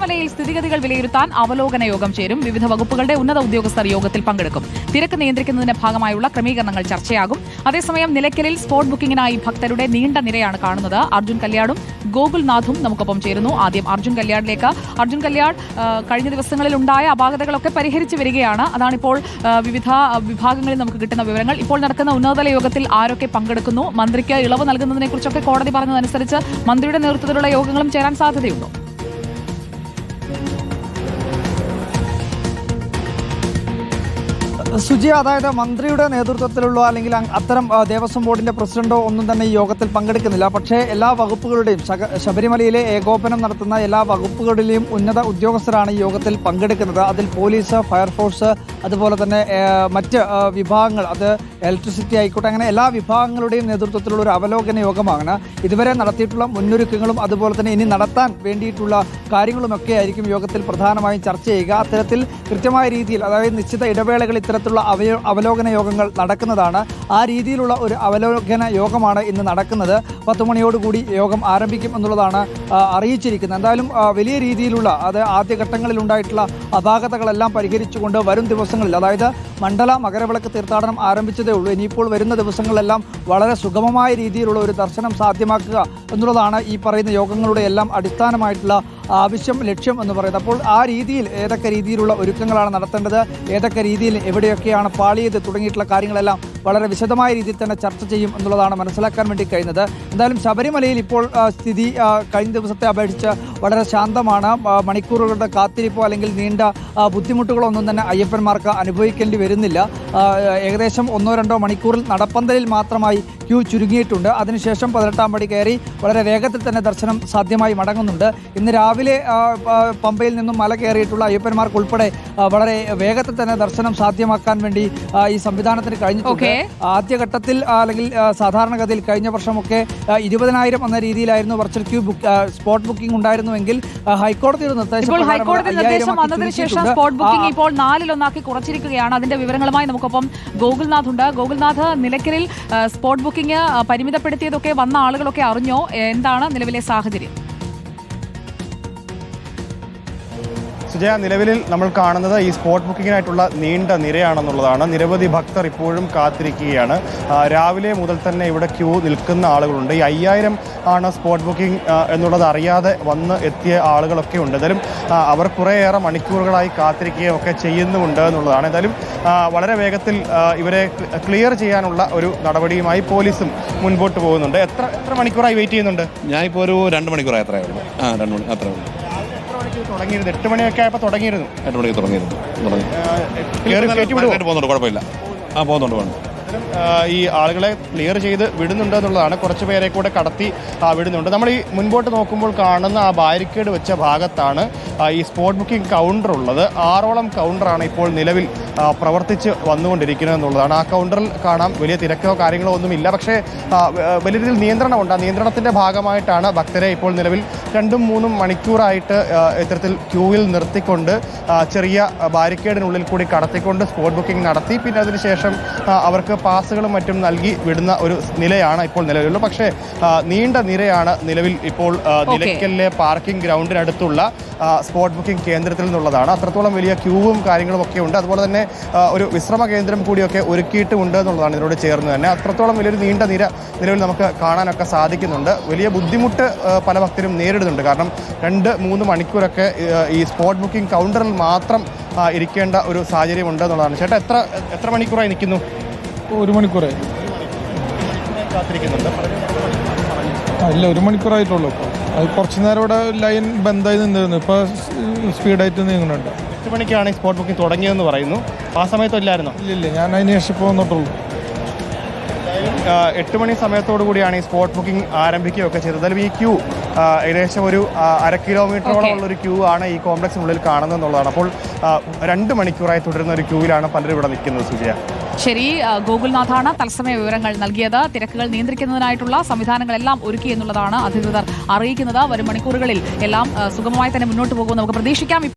ശബരിമലയിൽ സ്ഥിതിഗതികൾ വിലയിരുത്താൻ അവലോകന യോഗം ചേരും. വിവിധ വകുപ്പുകളുടെ ഉന്നത ഉദ്യോഗസ്ഥർ യോഗത്തിൽ പങ്കെടുക്കും. തിരക്ക് നിയന്ത്രിക്കുന്നതിന്റെ ഭാഗമായുള്ള ക്രമീകരണങ്ങൾ ചർച്ചയാകും. അതേസമയം നിലയ്ക്കലിൽ സ്പോട്ട് ബുക്കിംഗിനായി ഭക്തരുടെ നീണ്ട നിരയാണ് കാണുന്നത്. അർജുൻ കല്യാടും ഗോകുൽനാഥും നമുക്കൊപ്പം ചേരുന്നു. ആദ്യം അർജുൻ കല്യാടിലേക്ക്. അർജുൻ കല്യാട് കഴിഞ്ഞ ദിവസങ്ങളിൽ ഉണ്ടായ അപാകതകളൊക്കെ പരിഹരിച്ചു വരികയാണ്. അതാണിപ്പോൾ വിവിധ വിഭാഗങ്ങളിൽ നമുക്ക് കിട്ടുന്ന വിവരങ്ങൾ. ഇപ്പോൾ നടക്കുന്ന ഉന്നതതല യോഗത്തിൽ ആരൊക്കെ പങ്കെടുക്കുന്നു? മന്ത്രിക്ക് ഇളവ് നൽകുന്നതിനെക്കുറിച്ചൊക്കെ കോടതി പറഞ്ഞതനുസരിച്ച് മന്ത്രിയുടെ നേതൃത്വത്തിലുള്ള യോഗങ്ങളും ചേരാൻ സാധ്യതയുണ്ടോ? സുജി അതായത് മന്ത്രിയുടെ നേതൃത്വത്തിലുള്ള അല്ലെങ്കിൽ അത്തരം ദേവസ്വം ബോർഡിന്റെ പ്രസിഡന്റോ ഒന്നും തന്നെ ഈ യോഗത്തിൽ പങ്കെടുക്കുന്നില്ല. പക്ഷേ എല്ലാ വകുപ്പുകളുടെയും ശബരിമലയിലെ ഏകോപനം നടത്തുന്ന എല്ലാ വകുപ്പുകളിലെയും ഉന്നത ഉദ്യോഗസ്ഥരാണ് ഈ യോഗത്തിൽ പങ്കെടുക്കുന്നത്. അതിൽ പോലീസ് ഫയർഫോഴ്സ് അതുപോലെ തന്നെ മറ്റ് വിഭാഗങ്ങൾ അത് ഇലക്ട്രിസിറ്റി ആയിക്കോട്ടെ അങ്ങനെ എല്ലാ വിഭാഗങ്ങളുടെയും നേതൃത്വത്തിലുള്ള ഒരു അവലോകന യോഗമാണ്. ഇതുവരെ നടത്തിയിട്ടുള്ള മുന്നൊരുക്കങ്ങളും അതുപോലെ തന്നെ ഇനി നടത്താൻ വേണ്ടിയിട്ടുള്ള കാര്യങ്ങളുമൊക്കെ ആയിരിക്കും യോഗത്തിൽ പ്രധാനമായും ചർച്ച ചെയ്യുക. അത്തരത്തിൽ കൃത്യമായ രീതിയിൽ അതായത് നിശ്ചിത ഇടവേളകൾ ഇത്തരത്തിലുള്ള അവയോ അവലോകന യോഗങ്ങൾ നടക്കുന്നതാണ്. ആ രീതിയിലുള്ള ഒരു അവലോകന യോഗമാണ് ഇന്ന് നടക്കുന്നത്. പത്ത് മണിയോടുകൂടി യോഗം ആരംഭിക്കും എന്നുള്ളതാണ് അറിയിച്ചിരിക്കുന്നത്. എന്തായാലും വലിയ രീതിയിലുള്ള അത് ആദ്യഘട്ടങ്ങളിൽ ഉണ്ടായിട്ടുള്ള അപാകതകളെല്ലാം പരിഹരിച്ചുകൊണ്ട് വരും ദിവസങ്ങളിൽ അതായത് മണ്ഡല മകരവിളക്ക് തീർത്ഥാടനം ആരംഭിച്ചതേ ഉള്ളൂ. ഇനിയിപ്പോൾ വരുന്ന ദിവസങ്ങളിലെല്ലാം വളരെ സുഗമമായ രീതിയിലുള്ള ഒരു ദർശനം സാധ്യമാക്കുക എന്നുള്ളതാണ് ഈ പറയുന്ന യോഗങ്ങളുടെ എല്ലാം അടിസ്ഥാനമായിട്ടുള്ള ആവശ്യം ലക്ഷ്യം എന്ന് പറയുന്നത്. അപ്പോൾ ആ രീതിയിൽ ഏതൊക്കെ രീതിയിലുള്ള ഒരുക്കങ്ങളാണ് നടത്തേണ്ടത്? ഏതൊക്കെ രീതിയിൽ എവിടെയൊക്കെയാണ് പാളിയത് തുടങ്ങിയിട്ടുള്ള കാര്യങ്ങളെല്ലാം വളരെ വിശദമായ രീതിയിൽ തന്നെ ചർച്ച ചെയ്യും എന്നുള്ളതാണ് മനസ്സിലാക്കാൻ വേണ്ടി കഴിഞ്ഞത്. എന്തായാലും ശബരിമലയിൽ ഇപ്പോൾ സ്ഥിതി കഴിഞ്ഞ ദിവസത്തെ അപേക്ഷിച്ച് വളരെ ശാന്തമാണ്. മണിക്കൂറുകളുടെ കാത്തിരിപ്പോ അല്ലെങ്കിൽ നീണ്ട ബുദ്ധിമുട്ടുകളൊന്നും തന്നെ അയ്യപ്പന്മാർക്ക് അനുഭവിക്കേണ്ടി വരുന്നില്ല. ഏകദേശം ഒന്നോ രണ്ടോ മണിക്കൂറിൽ നടപ്പന്തലിൽ മാത്രമായി ക്യൂ ചുരുങ്ങിയിട്ടുണ്ട്. അതിനുശേഷം പതിനെട്ടാം പടി കയറി വളരെ വേഗത്തിൽ തന്നെ ദർശനം സാധ്യമായി മടങ്ങുന്നുണ്ട്. ഇന്ന് രാവിലെ പമ്പയിൽ നിന്നും മല കയറിയിട്ടുള്ള അയ്യപ്പന്മാർക്ക് ഉൾപ്പെടെ വളരെ വേഗത്തിൽ തന്നെ ദർശനം സാധ്യമാക്കാൻ വേണ്ടി ഈ സംവിധാനത്തിന് കഴിഞ്ഞിട്ടുണ്ട്. ആദ്യഘട്ടത്തിൽ അല്ലെങ്കിൽ സാധാരണഗതിയിൽ കഴിഞ്ഞ വർഷമൊക്കെ ഇരുപതിനായിരം എന്ന രീതിയിലായിരുന്നു virtual queue book spot booking ഉണ്ടായിരുന്നുവെങ്കിൽ ഹൈക്കോടതിയുടെ ഹൈക്കോടതി നിർദ്ദേശം വന്നതിന് ശേഷം സ്പോട്ട് ബുക്കിംഗ് ഇപ്പോൾ നാലിലൊന്നാക്കി കുറച്ചിരിക്കുകയാണ്. അതിന്റെ വിവരങ്ങളുമായി നമുക്കൊപ്പം ഗോകുൽനാഥ് ഉണ്ട് ഗോകുൽനാഥ് നിലയ്ക്കലിൽ സ്പോട്ട് ബുക്കിംഗ് ആ, പരിമിതപ്പെടുത്തിയതൊക്കെ വന്ന ആളുകളൊക്കെ അറിഞ്ഞോ? എന്താണ് നിലവിലെ സാഹചര്യം? സുജയ നിലവിൽ നമ്മൾ കാണുന്നത് ഈ സ്പോട്ട് ബുക്കിങ്ങിനായിട്ടുള്ള നീണ്ട നിരയാണെന്നുള്ളതാണ്. നിരവധി ഭക്തർ ഇപ്പോഴും കാത്തിരിക്കുകയാണ്. രാവിലെ മുതൽ തന്നെ ഇവിടെ ക്യൂ നിൽക്കുന്ന ആളുകളുണ്ട്. ഈ അയ്യായിരം ആണ് സ്പോട്ട് ബുക്കിംഗ് എന്നുള്ളത് അറിയാതെ വന്ന് എത്തിയ ആളുകളൊക്കെ ഉണ്ട്. എന്തായാലും അവർ കുറേയേറെ മണിക്കൂറുകളായി കാത്തിരിക്കുകയും ഒക്കെ ചെയ്യുന്നുമുണ്ട് എന്നുള്ളതാണ്. എന്തായാലും വളരെ വേഗത്തിൽ ഇവരെ ക്ലിയർ ചെയ്യാനുള്ള ഒരു നടപടിയുമായി പോലീസും മുൻപോട്ട് പോകുന്നുണ്ട്. എത്ര എത്ര മണിക്കൂറായി വെയിറ്റ് ചെയ്യുന്നുണ്ട്? ഞാനിപ്പോൾ ഒരു രണ്ട് മണിക്കൂറായി അത്രയേ ഉള്ളൂ. ആ രണ്ട് മണി അത്രയേ ഉള്ളൂ. തുടങ്ങിയിരുന്നു. എട്ട് മണിയൊക്കെ ആയപ്പോൾ തുടങ്ങിയിരുന്നു. എട്ട് മണിക്ക് തുടങ്ങിയിരുന്നു. തുടങ്ങി. കയറി കയറ്റി? നന്നായിട്ട് പോകുന്നുണ്ട് കുഴപ്പമില്ല. ആ പോകുന്നുണ്ട് പോകുന്നുണ്ട്. ഇത്തരം, ഈ ആളുകളെ ക്ലിയർ ചെയ്ത് വിടുന്നുണ്ട് എന്നുള്ളതാണ്. കുറച്ച് പേരെ കൂടെ കടത്തി വിടുന്നുണ്ട്. നമ്മൾ ഈ മുൻപോട്ട് നോക്കുമ്പോൾ കാണുന്ന ആ ബാരിക്കേഡ് വെച്ച ഭാഗത്താണ് ഈ സ്പോട്ട് ബുക്കിംഗ് കൗണ്ടർ ഉള്ളത്. ആറോളം കൗണ്ടറാണ് ഇപ്പോൾ നിലവിൽ പ്രവർത്തിച്ച് വന്നുകൊണ്ടിരിക്കുന്നത് എന്നുള്ളതാണ്. ആ കൗണ്ടറിൽ കാണാം. വലിയ തിരക്കോ കാര്യങ്ങളോ ഒന്നുമില്ല. പക്ഷേ വലിയ രീതിയിൽ നിയന്ത്രണമുണ്ട് ആ നിയന്ത്രണത്തിന്റെ ഭാഗമായിട്ടാണ് ഭക്തരെ ഇപ്പോൾ നിലവിൽ രണ്ടും മൂന്നും മണിക്കൂറായിട്ട് ഇത്തരത്തിൽ ക്യൂവിൽ നിർത്തിക്കൊണ്ട് ചെറിയ ബാരിക്കേഡിനുള്ളിൽ കൂടി കടത്തിക്കൊണ്ട് സ്പോട്ട് ബുക്കിംഗ് നടത്തി. പിന്നെ അതിനുശേഷം അവർക്ക് പാസുകളും മറ്റും നൽകി വിടുന്ന ഒരു നിലയാണ് ഇപ്പോൾ നിലവിലുള്ളത്. പക്ഷേ നീണ്ട നിരയാണ് നിലവിൽ ഇപ്പോൾ നിലയ്ക്കലിലെ പാർക്കിംഗ് ഗ്രൗണ്ടിനടുത്തുള്ള സ്പോട്ട് ബുക്കിംഗ് കേന്ദ്രത്തിൽ നിന്നുള്ളതാണ്. അത്രത്തോളം വലിയ ക്യൂവും കാര്യങ്ങളും ഒക്കെ ഉണ്ട്. അതുപോലെ തന്നെ ഒരു വിശ്രമ കേന്ദ്രം കൂടിയൊക്കെ ഒരുക്കിയിട്ടുമുണ്ട് എന്നുള്ളതാണ് ഇതിനോട് ചേർന്ന് തന്നെ. അത്രത്തോളം വലിയൊരു നീണ്ട നിര നിലവിൽ നമുക്ക് കാണാനൊക്കെ സാധിക്കുന്നുണ്ട്. വലിയ ബുദ്ധിമുട്ട് പല ഭക്തരും നേരിടുന്നുണ്ട്. കാരണം രണ്ട് മൂന്ന് മണിക്കൂറൊക്കെ ഈ സ്പോട്ട് ബുക്കിംഗ് കൗണ്ടറിൽ മാത്രം ഇരിക്കേണ്ട ഒരു സാഹചര്യം ഉണ്ട് എന്നുള്ളതാണ്. ചേട്ടാ എത്ര എത്ര മണിക്കൂറായി നിൽക്കുന്നു? ഒരു ആ, ഇല്ല ഒരു മണിക്കൂറായിട്ടുള്ളൂ ഇപ്പോൾ അത് കുറച്ച് നേരം ഇവിടെ ലൈൻ ബന്ധായി നിന്നിരുന്നു. ഇപ്പോൾ സ്പീഡായിട്ട് നീങ്ങുന്നുണ്ട്. എട്ട് മണിക്കാണ് ഈ സ്പോട്ട് ബുക്കിംഗ് തുടങ്ങിയതെന്ന് പറയുന്നു. ആ സമയത്തല്ലായിരുന്നോ ഇല്ല ഇല്ല ഞാൻ അതിന് ശേഷം പോന്നിട്ടുള്ളൂ എട്ട് മണി സമയത്തോടു കൂടിയാണ് ഈ സ്പോട്ട് ബുക്കിംഗ് ആരംഭിക്കുകയൊക്കെ ചെയ്തത്. അതിൽ ഈ ക്യൂ ഏകദേശം ഒരു അര കിലോമീറ്ററോളം. ഉള്ള ഒരു ക്യൂ ആണ് ഈ കോംപ്ലക്സിനുള്ളിൽ കാണുന്നത് എന്നുള്ളതാണ്. അപ്പോൾ രണ്ട് മണിക്കൂറായി തുടരുന്ന ഒരു ക്യൂവിലാണ് പലരും ഇവിടെ നിൽക്കുന്നത് സുജയ. ശരി ഗോകുൽനാഥാണ് തത്സമയ വിവരങ്ങൾ നൽകിയത്. തിരക്കുകൾ നിയന്ത്രിക്കുന്നതിനായിട്ടുള്ള സംവിധാനങ്ങളെല്ലാം ഒരുക്കി എന്നുള്ളതാണ് അധികൃതർ അറിയിക്കുന്നത്. വരും മണിക്കൂറുകളിൽ എല്ലാം സുഗമമായി തന്നെ മുന്നോട്ട് പോകുമെന്ന് നമുക്ക് പ്രതീക്ഷിക്കാം.